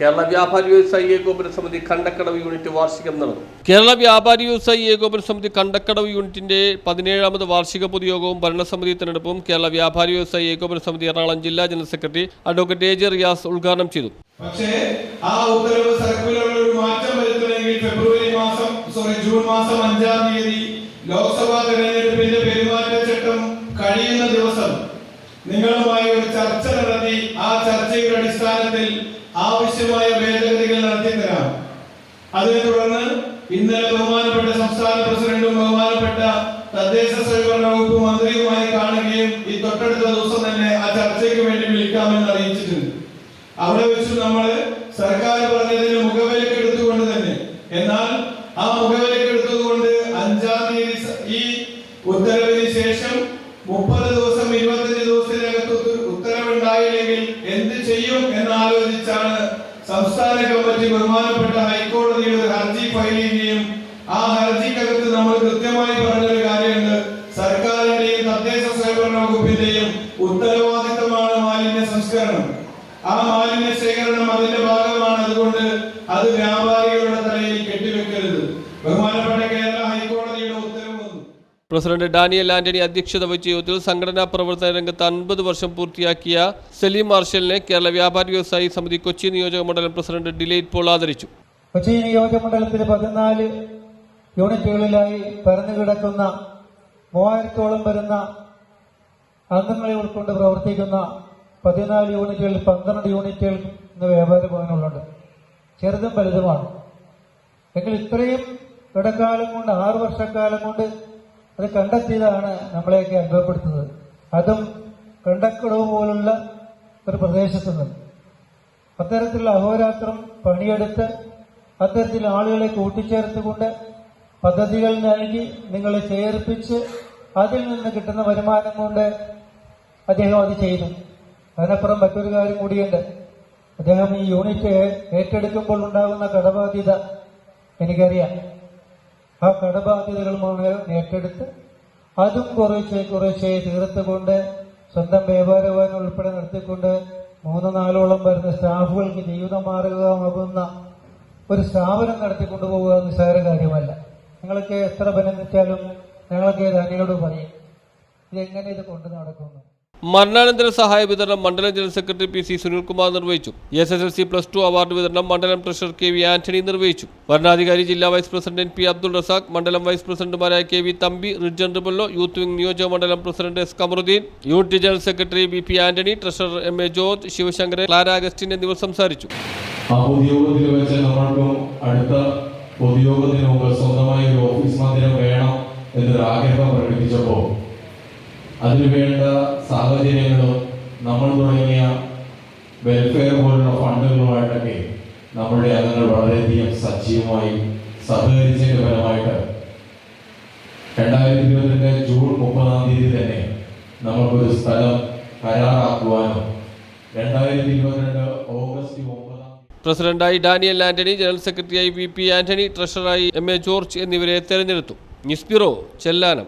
Kerala Vyapari Vyavasayi Ekopana സമിതി Kandakkadavu unit വാർഷികം നടന്നു. കേരള വ്യാപാരി വ്യവസായി ഏകോപന സമിതി കണ്ടക്കടവ് യൂണിറ്റിന്റെ പതിനേഴാമത് വാർഷിക പൊതുയോഗവും ഭരണസമിതി തെരഞ്ഞെടുപ്പും കേരള വ്യാപാരി വ്യവസായി ഏകോപന സമിതി എറണാകുളം ജില്ലാ general secretary advocate A J Riyas ഉദ്ഘാടനം ചെയ്തു. പക്ഷേ ആ ഉത്തരവ് സർക്കുലറിൽ ഒരു മാറ്റം വരുത്തണമെങ്കിൽ ഫെബ്രുവരി മാസം സോറി ജൂൺ മാസം അഞ്ചാം തീയതി ലോക്സഭാ തെരഞ്ഞെടുപ്പിന്റെ പെരുമാറ്റച്ചട്ടം കഴിയുന്ന ദിവസം നിങ്ങളുമായി ഒരു ചർച്ച നടത്തി ആ ചർച്ചയുടെ അടിസ്ഥാനത്തിൽ ആവശ്യമായ ഭേദഗതികൾ നടത്തി തരാം അതിനെ തുടർന്ന് ഇന്നലെ ബഹുമാനപ്പെട്ട സംസ്ഥാന പ്രസിഡന്റും ബഹുമാനപ്പെട്ട തദ്ദേശ സ്വയംഭരണ വകുപ്പ് മന്ത്രിയുമായി കാണുകയും ഈ തൊട്ടടുത്ത ദിവസം തന്നെ ആ ചർച്ചയ്ക്ക് വേണ്ടി വിളിക്കാമെന്ന് അറിയിച്ചിട്ടുണ്ട്. അവിടെ വെച്ച് നമ്മൾ സർക്കാർ പറഞ്ഞതിന് മുഖവിലക്ക് എടുത്തുകൊണ്ട് തന്നെ എന്നാൽ ആ മുഖവിലക്ക് എടുത്തതുകൊണ്ട് അഞ്ചാം തീയതി ഈ ഉത്തരവിന് ശേഷം മുപ്പത് ദിവസം ഇരുപത്തഞ്ച് ദിവസത്തിനകത്ത് ചെയ്യും എന്നാലോചിച്ചാണ് സംസ്ഥാന കമ്മിറ്റി ബഹുമാനപ്പെട്ട ഹൈക്കോടതിയിൽ ഒരു ഹർജി ഫയൽ ചെയ്യുകയും ആ ഹർജിക്കകത്ത് നമ്മൾ കൃത്യമായി പറഞ്ഞൊരു കാര്യമുണ്ട്. സർക്കാരിന്റെയും തദ്ദേശ സ്വയംഭരണ വകുപ്പിന്റെയും ഉത്തരവാദിത്തമാണ് മാലിന്യ സംസ്കരണം. ആ മാലിന്യ ശേഖരണം അതിന്റെ ഭാഗമാണ്. അതുകൊണ്ട് അത് വ്യാപാരികളുടെ തലയിൽ കെട്ടിവെക്കരുത്. ബഹുമാനപ്പെട്ട കേരള ഹൈക്കോടതിയുടെ ഉത്തരവ് വന്നു പ്രസിഡന്റ് ഡാനിയൽ ആന്റണി അധ്യക്ഷത വഹിച്ച യോഗത്തിൽ സംഘടനാ പ്രവർത്തന രംഗത്ത് അൻപത് വർഷം പൂർത്തിയാക്കിയ സലീം മാർഷലിനെ കേരള വ്യാപാരി വ്യവസായി സമിതി കൊച്ചി നിയോജക മണ്ഡലം പ്രസിഡന്റ് ഡിലൈറ്റ് പോൾ ആദരിച്ചു. കൊച്ചി നിയോജക മണ്ഡലത്തിൽ പതിനാല് യൂണിറ്റുകളിലായി പരന്നു കിടക്കുന്ന മൂവായിരത്തോളം വരുന്ന അംഗങ്ങളെ ഉൾക്കൊണ്ട് പ്രവർത്തിക്കുന്ന പതിനാല് യൂണിറ്റുകളിൽ പന്ത്രണ്ട് യൂണിറ്റുകൾ ഇന്ന് വ്യാപാര ഭവനങ്ങളുണ്ട് ചെറുതും വലുതുമാണ്. എങ്കിൽ ഇത്രയും ഇടക്കാലം കൊണ്ട് ആറു വർഷക്കാലം കൊണ്ട് അത് കണ്ടെത്തിയതാണ് നമ്മളെയൊക്കെ അനുഭവപ്പെടുത്തുന്നത്. അതും കണ്ടക്കടവ് പോലുള്ള ഒരു പ്രദേശത്ത് നിന്ന്. അത്തരത്തിലുള്ള അഹോരാത്രം പണിയെടുത്ത് അത്തരത്തിൽ ആളുകളെ കൂട്ടിച്ചേർത്തുകൊണ്ട് പദ്ധതികൾ നൽകി നിങ്ങളെ ചേർപ്പിച്ച് അതിൽ നിന്ന് കിട്ടുന്ന വരുമാനം കൊണ്ട് അദ്ദേഹം അത് ചെയ്തു. അതിനപ്പുറം മറ്റൊരു കാര്യം കൂടിയുണ്ട്. അദ്ദേഹം ഈ യൂണിറ്റ് ഏറ്റെടുക്കുമ്പോൾ ഉണ്ടാകുന്ന കടബാധ്യത എനിക്കറിയാം. ആ കടബാധ്യതകൾ മുഴുവൻ ഏറ്റെടുത്ത് അതും കുറേശ്ശെ കുറേശ്ശെ തീർത്തുകൊണ്ട് സ്വന്തം വ്യാപാരവാൻ ഉൾപ്പെടെ നിർത്തിക്കൊണ്ട് മൂന്ന് നാലോളം വരുന്ന സ്റ്റാഫുകൾക്ക് ജീവിതം മാറുകയാകുന്ന ഒരു സ്ഥാപനം നടത്തിക്കൊണ്ടുപോകുക നിസ്സാര കാര്യമല്ല. നിങ്ങളൊക്കെ എത്ര ബലം ഞങ്ങളൊക്കെ ധനിയോട് പറയും ഇതെങ്ങനെ ഇത് കൊണ്ടു നടക്കുന്നു? മരണാനന്തര സഹായ വിതരണം മണ്ഡലം general secretary P C Sunilkumar നിർവഹിച്ചു. S S L C plus two award വിതരണം മണ്ഡലം ട്രഷറർ കെ വി ആന്റണി നിർവഹിച്ചു. വരണാധികാരി ജില്ലാ vice president N P Abdul Razak മണ്ഡലം വൈസ് പ്രസിഡന്റുമാരായ K V Thampi Rijan Rebello youth wing നിയോജക മണ്ഡലം president S Kamaruddin unit general secretary B P Antony treasurer M A George Sivasankaran Clara Augustine എന്നിവർ സംസാരിച്ചു. അടുത്ത പൊതുയോഗത്തിന് സ്വന്തമായി ഒരു ഓഫീസ് മന്ദിരം വേണം എന്നൊരു ആഗ്രഹം പ്രകടിപ്പിച്ചപ്പോൾ അതിനുവേണ്ട സാഹചര്യങ്ങളും നമ്മൾ തുടങ്ങിയ വെൽഫെയർ പോലുള്ള ഫണ്ടുകളുമായിട്ടൊക്കെ നമ്മളുടെ അംഗങ്ങൾ വളരെയധികം സജീവമായി സഹകരിച്ചതിന്റെ ഫലമായിട്ട് രണ്ടായിരത്തി ഇരുപത്തിരണ്ട് ജൂൺ മുപ്പതാം തീയതി തന്നെ നമുക്കൊരു സ്ഥലം കരാറാക്കുവാനും രണ്ടായിരത്തി ഇരുപത്തിരണ്ട് ഓഗസ്റ്റ് പ്രസിഡന്റായി ഡാനിയൽ ആന്റണി ജനറൽ സെക്രട്ടറിയായി വി പി ആന്റണി ട്രഷററായി എം എ ജോർജ് എന്നിവരെ തെരഞ്ഞെടുത്തു. News bureau Chellanam.